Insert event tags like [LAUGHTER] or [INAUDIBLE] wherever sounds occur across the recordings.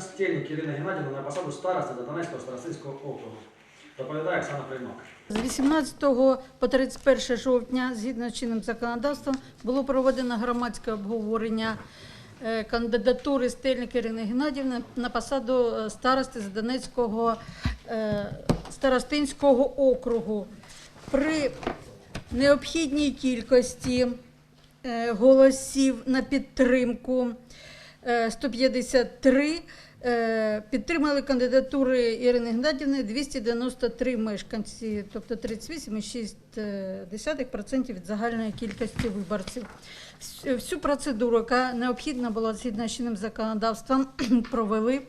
Стельник Ірина Геннадівна на посаду старости до Донецького старостинського округу. Доповідає Оксана Приймак. З 18 по 31 жовтня, згідно з чинним законодавством, було проведено громадське обговорення е, кандидатури Стельник Ірини Геннадівни на посаду е, старости з Донецького е, старостинського округу. При необхідній кількості голосів на підтримку 153 е, підтримали кандидатури Ірини Гнатівни 293 мешканці, тобто 38,6% від загальної кількості виборців. Всю процедуру, яка необхідна була згідно з чинним законодавством, [CLEARS THROAT] провели.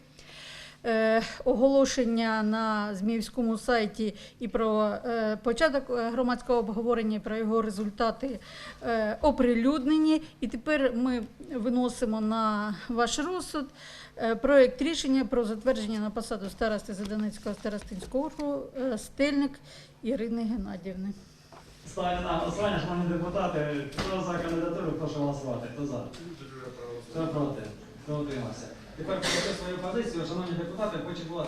Оголошення на Зміївському сайті і про е, початок е, громадського обговорення, про його результати е, оприлюднені. І тепер ми виносимо на ваш розсуд проект рішення про затвердження на посаду старости Задонецького старостинського округу Стельник Ірини Геннадівни. Ставлю на голосування, шановні депутати, хто за кандидатуру, прошу голосувати. Хто за? Хто проти? Хто утримався? Тепер покажу свою позицію. Шановні депутати,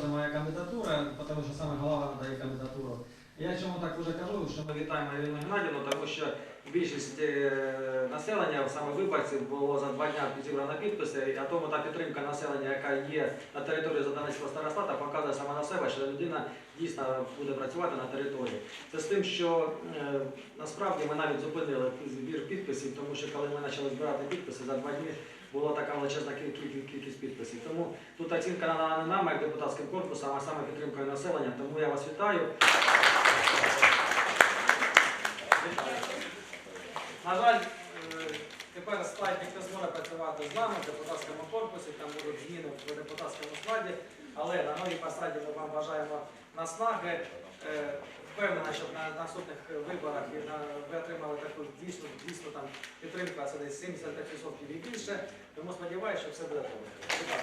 це моя кандидатура, тому що саме голова надає кандидатуру. Я чому так вже кажу, що ми вітаємо Ірину Геннадівну, тому що більшість е, населення, саме виборців, було за два дня зібрано підписи, а тому та підтримка населення, яка є на території Заданецького старостата, показує саме на себе, що людина дійсно буде працювати на території. Це з тим, що е, насправді ми навіть зупинили збір підписів, тому що коли ми почали збирати підписи за два дні. Була така величезна кіль- кіль- кількість підписів. Тому тут оцінка на не нами, як депутатським корпусом, а саме підтримкою населення. Тому я вас вітаю. На жаль, е, тепер склад ніхто зможе працювати з нами в депутатському корпусі, там будуть зміни в депутатському складі, але на новій посаді ми вам бажаємо наснаги. Е, Впевнена, що на наступних виборах ви отримали таку дійсно, дійсно там підтримку, а це десь 75% і більше. Тому сподіваюся, що все буде добре. Вітаю.